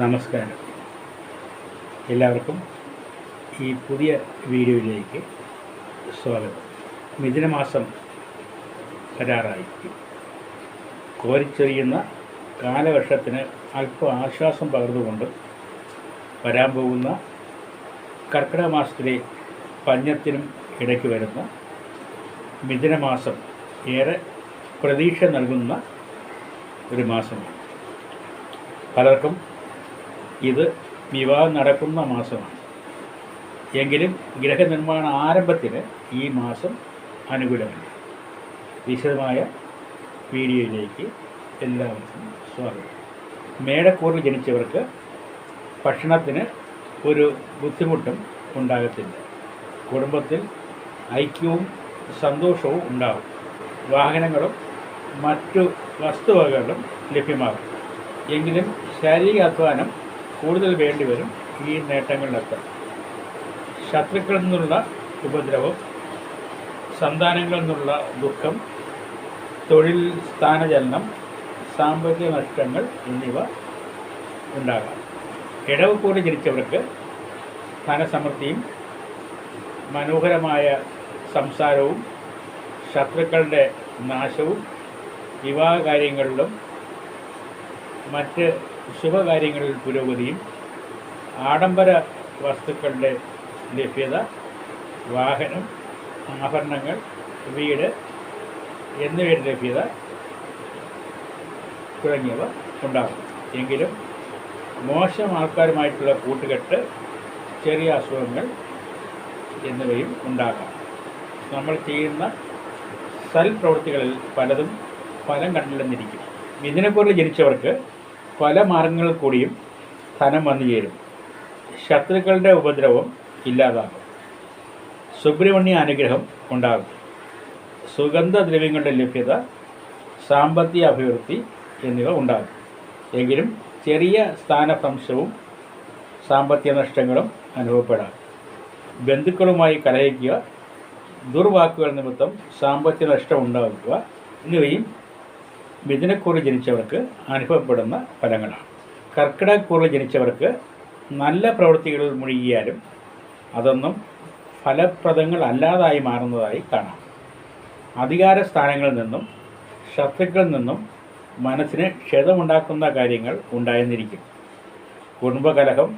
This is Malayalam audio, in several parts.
നമസ്കാരം. എല്ലാവർക്കും ഈ പുതിയ വീഡിയോയിലേക്ക് സ്വാഗതം. മിഥുനമാസം കരാറായിരിക്കും കോരിച്ചെറിയുന്ന കാലവർഷത്തിന് അല്പം ആശ്വാസം പകർന്നുകൊണ്ട് വരാൻ പോകുന്ന കർക്കിടക മാസത്തിലെ പഞ്ഞത്തിനും ഇടയ്ക്ക് വരുന്ന മിഥുനമാസം ഏറെ പ്രതീക്ഷ നൽകുന്ന ഒരു മാസമാണ്. പലർക്കും ഇത് വിവാഹം നടക്കുന്ന മാസമാണ്. എങ്കിലും ഗ്രഹനിർമ്മാണ ആരംഭത്തിന് ഈ മാസം അനുകൂലമല്ല. വിശദമായ വീഡിയോയിലേക്ക് എല്ലാവർക്കും സ്വാഗതം. മേടക്കൂറിൽ ജനിച്ചവർക്ക് ഭക്ഷണത്തിന് ഒരു ബുദ്ധിമുട്ടും ഉണ്ടാകത്തില്ല. കുടുംബത്തിൽ ഐക്യവും സന്തോഷവും ഉണ്ടാകും വാഹനങ്ങളും മറ്റു വസ്തുവകകളും ലഭ്യമാകും. എങ്കിലും ശാരീരിക അധ്വാനം കൂടുതൽ വേണ്ടിവരും ഈ നേട്ടങ്ങളിലെത്താൻ ശത്രുക്കളിൽ നിന്നുള്ള ഉപദ്രവം സന്താനങ്ങളിൽ നിന്നുള്ള ദുഃഖം തൊഴിൽ സ്ഥാനചലനം സാമ്പത്തിക നഷ്ടങ്ങൾ എന്നിവ ഉണ്ടാകാം. ഇടവ് കൂടി ജനിച്ചവർക്ക് ധനസമൃദ്ധിയും മനോഹരമായ സംസാരവും ശത്രുക്കളുടെ നാശവും വിവാഹ കാര്യങ്ങളിലും മറ്റ് ശുഭകാര്യങ്ങളിൽ പുരോഗതിയും ആഡംബര വസ്തുക്കളുടെ ലഭ്യത വാഹനം ആഭരണങ്ങൾ വീട് എന്നിവയുടെ ലഭ്യത തുടങ്ങിയവ ഉണ്ടാകും. എങ്കിലും മോശം ആൾക്കാരുമായിട്ടുള്ള കൂട്ടുകെട്ട് ചെറിയ അസുഖങ്ങൾ എന്നിവയും ഉണ്ടാകാം. നമ്മൾ ചെയ്യുന്ന സൽപ്രവൃത്തികളിൽ പലതും ഫലം കണ്ടില്ലെന്നിരിക്കും. ഇതിനെപ്പോലെ ജനിച്ചവർക്ക് പല മാർഗങ്ങളിൽ കൂടിയും ധനം വന്നു ചേരും. ശത്രുക്കളുടെ ഉപദ്രവം ഇല്ലാതാകും. സുബ്രഹ്മണ്യ അനുഗ്രഹം ഉണ്ടാകും. സുഗന്ധദ്രവ്യങ്ങളുടെ ലഭ്യത സാമ്പത്തിക അഭിവൃദ്ധി എന്നിവ ഉണ്ടാകും. എങ്കിലും ചെറിയ സ്ഥാനഭ്രംശവും സാമ്പത്തിക നഷ്ടങ്ങളും അനുഭവപ്പെടാം. ബന്ധുക്കളുമായി കലഹിക്കുക ദുർവാക്കുകൾ നിമിത്തം സാമ്പത്തിക നഷ്ടം ഉണ്ടാകുക എന്നിവയും മിഥുനക്കൂറിൽ ജനിച്ചവർക്ക് അനുഭവപ്പെടുന്ന ഫലങ്ങളാണ്. കർക്കിടകക്കൂറിൽ ജനിച്ചവർക്ക് നല്ല പ്രവൃത്തികളിൽ മുഴുകിയാലും അതൊന്നും ഫലപ്രദങ്ങൾ അല്ലാതായി മാറുന്നതായി കാണാം. അധികാര സ്ഥാനങ്ങളിൽ നിന്നും ശത്രുക്കളിൽ നിന്നും മനസ്സിന് ക്ഷതമുണ്ടാക്കുന്ന കാര്യങ്ങൾ ഉണ്ടായെന്നിരിക്കും. കുടുംബകലഹം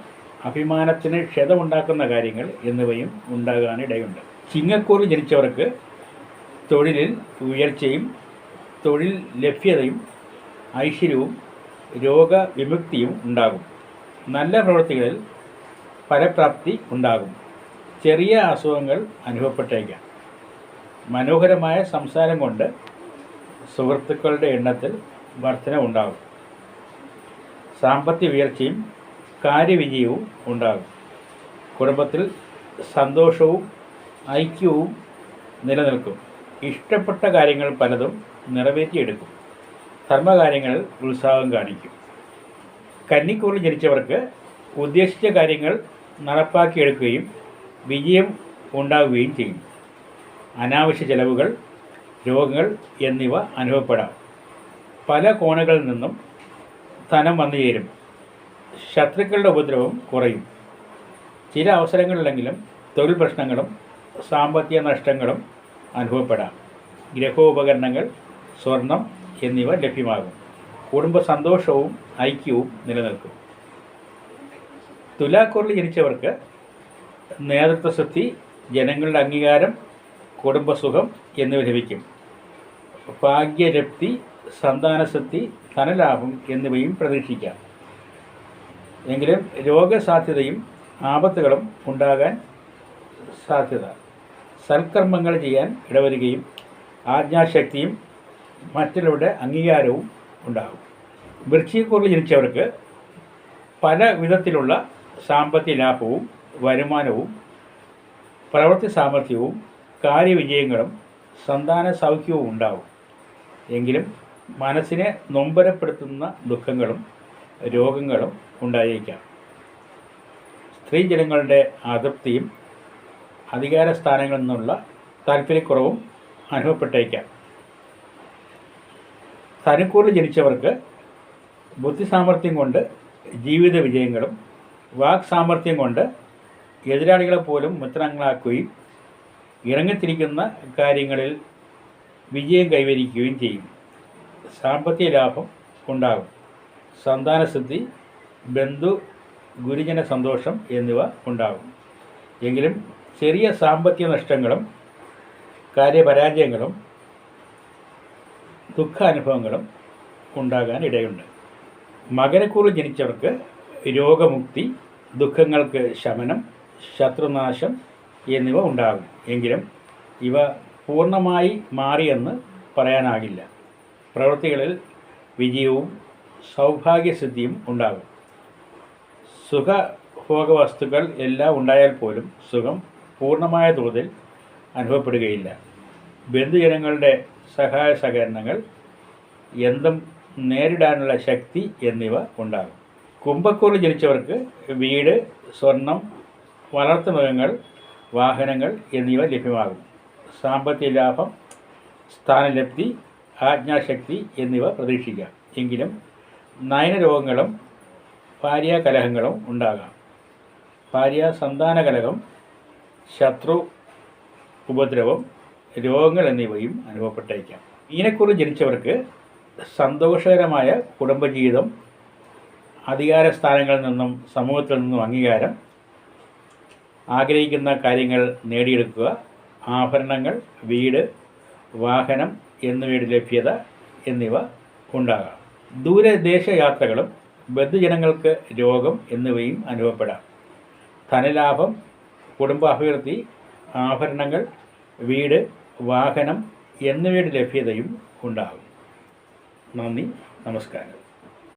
അഭിമാനത്തിന് ക്ഷതമുണ്ടാക്കുന്ന കാര്യങ്ങൾ എന്നിവയും ഉണ്ടാകാനിടയുണ്ട്. ചിങ്ങക്കൂറിൽ ജനിച്ചവർക്ക് തൊഴിലിൽ ഉയർച്ചയും തൊഴിൽ ലഭ്യതയും ഐശ്വര്യവും രോഗവിമുക്തിയും ഉണ്ടാകും. നല്ല പ്രവൃത്തികളിൽ ഫലപ്രാപ്തി ഉണ്ടാകും. ചെറിയ അസുഖങ്ങൾ അനുഭവപ്പെട്ടേക്കാം. മനോഹരമായ സംസാരം കൊണ്ട് സുഹൃത്തുക്കളുടെ എണ്ണത്തിൽ വർധന ഉണ്ടാകും. സാമ്പത്തിക ഉയർച്ചയും കാര്യവിജയവും ഉണ്ടാകും. കുടുംബത്തിൽ സന്തോഷവും ഐക്യവും നിലനിൽക്കും. ഇഷ്ടപ്പെട്ട കാര്യങ്ങൾ പലതും നിറവേറ്റിയെടുക്കും. ധർമ്മകാര്യങ്ങളിൽ ഉത്സാഹം കാണിക്കും. കന്നിക്കൂറിൽ ജനിച്ചവർക്ക് ഉദ്ദേശിച്ച കാര്യങ്ങൾ നടപ്പാക്കിയെടുക്കുകയും വിജയം ഉണ്ടാവുകയും ചെയ്യും. അനാവശ്യ ചെലവുകൾ രോഗങ്ങൾ എന്നിവ അനുഭവപ്പെടാം. പല കോണുകളിൽ നിന്നും ധനം വന്നു ചേരും. ശത്രുക്കളുടെ ഉപദ്രവം കുറയും. ചില അവസരങ്ങളിലെങ്കിലും തൊഴിൽ പ്രശ്നങ്ങളും സാമ്പത്തിക നഷ്ടങ്ങളും അനുഭവപ്പെടാം. ഗ്രഹോപകരണങ്ങൾ സ്വർണം എന്നിവ ലഭ്യമാകും. കുടുംബ സന്തോഷവും ഐക്യവും നിലനിൽക്കും. തുലാക്കൂറിൽ ജനിച്ചവർക്ക് നേതൃത്വശക്തി ജനങ്ങളുടെ അംഗീകാരം കുടുംബസുഖം എന്നിവ ലഭിക്കും. ഭാഗ്യരപ്തി സന്താനശക്തി ധനലാഭം എന്നിവയും പ്രതീക്ഷിക്കാം. എങ്കിലും രോഗസാധ്യതയും ആപത്തുകളും ഉണ്ടാകാൻ സാധ്യത. സൽക്കർമ്മങ്ങൾ ചെയ്യാൻ ഇടവരികയും ആജ്ഞാശക്തിയും മറ്റുള്ളവരുടെ അംഗീകാരവും ഉണ്ടാകും. വൃശ്ചികക്കൂറിൽ ജനിച്ചവർക്ക് പല വിധത്തിലുള്ള സാമ്പത്തിക ലാഭവും വരുമാനവും പ്രവൃത്തി സാമർഥ്യവും കാര്യവിജയങ്ങളും സന്താന സൗഖ്യവും ഉണ്ടാവും എങ്കിലും മനസ്സിനെ നൊമ്പരപ്പെടുത്തുന്ന ദുഃഖങ്ങളും രോഗങ്ങളും ഉണ്ടായേക്കാം. സ്ത്രീജനങ്ങളുടെ അതൃപ്തിയും അധികാര സ്ഥാനങ്ങളിൽ നിന്നുള്ള താല്പര്യക്കുറവും അനുഭവപ്പെട്ടേക്കാം. ധനുക്കൂറിൽ ജനിച്ചവർക്ക് ബുദ്ധിസാമർഥ്യം കൊണ്ട് ജീവിത വിജയങ്ങളും വാക് സാമർഥ്യം കൊണ്ട് എതിരാളികളെ പോലും മിത്രങ്ങളാക്കുകയും ഇറങ്ങിത്തിരിക്കുന്ന കാര്യങ്ങളിൽ വിജയം കൈവരിക്കുകയും ചെയ്യും. സാമ്പത്തിക ലാഭം ഉണ്ടാകും. സന്താനസിദ്ധി ബന്ധു ഗുരുജന സന്തോഷം എന്നിവ ഉണ്ടാകും. എങ്കിലും ചെറിയ സാമ്പത്തിക നഷ്ടങ്ങളും കാര്യപരാജയങ്ങളും ദുഃഖാനുഭവങ്ങളും ഉണ്ടാകാൻ ഇടയുണ്ട്. മകരക്കൂറിൽ ജനിച്ചവർക്ക് രോഗമുക്തി ദുഃഖങ്ങൾക്ക് ശമനം ശത്രുനാശം എന്നിവ ഉണ്ടാകും. എങ്കിലും ഇവ പൂർണമായി മാറിയെന്ന് പറയാനാകില്ല. പ്രവൃത്തികളിൽ വിജയവും സൗഭാഗ്യസിദ്ധിയും ഉണ്ടാകും. സുഖഭോഗ വസ്തുക്കൾ എല്ലാം ഉണ്ടായാൽ പോലും സുഖം പൂർണമായ തോതിൽ അനുഭവപ്പെടുകയില്ല. ബന്ധുജനങ്ങളുടെ സഹായ സഹകരണങ്ങൾ എന്തും നേരിടാനുള്ള ശക്തി എന്നിവ ഉണ്ടാകും. കുംഭക്കൂറിൽ ജനിച്ചവർക്ക് വീട് സ്വർണം വളർത്തുമൃഗങ്ങൾ വാഹനങ്ങൾ എന്നിവ ലഭ്യമാകും. സാമ്പത്തിക ലാഭം സ്ഥാനലബ്ധി ആജ്ഞാശക്തി എന്നിവ പ്രതീക്ഷിക്കാം. എങ്കിലും നയനരോഗങ്ങളും ഭാര്യാകലഹങ്ങളും ഉണ്ടാകാം. ഭാര്യ സന്താന കലഹം ശത്രു ഉപദ്രവം രോഗങ്ങൾ എന്നിവയും അനുഭവപ്പെട്ടേക്കാം. ഇതിനെക്കുറിച്ച് ജനിച്ചവർക്ക് സന്തോഷകരമായ കുടുംബജീവിതം അധികാര സ്ഥാനങ്ങളിൽ നിന്നും സമൂഹത്തിൽ നിന്നും അംഗീകാരം ആഗ്രഹിക്കുന്ന കാര്യങ്ങൾ നേടിയെടുക്കുക ആഭരണങ്ങൾ വീട് വാഹനം എന്നിവയുടെ ലഭ്യത എന്നിവ ഉണ്ടാകാം. ദൂരദേശ യാത്രകളും ബന്ധുജനങ്ങൾക്ക് രോഗം എന്നിവയും അനുഭവപ്പെടാം. ധനലാഭം കുടുംബാഭിവൃദ്ധി ആഭരണങ്ങൾ വീട് വാഹനം എന്നിവയുടെ ലഭ്യതയും ഉണ്ടാകും. നന്ദി നമസ്കാരം.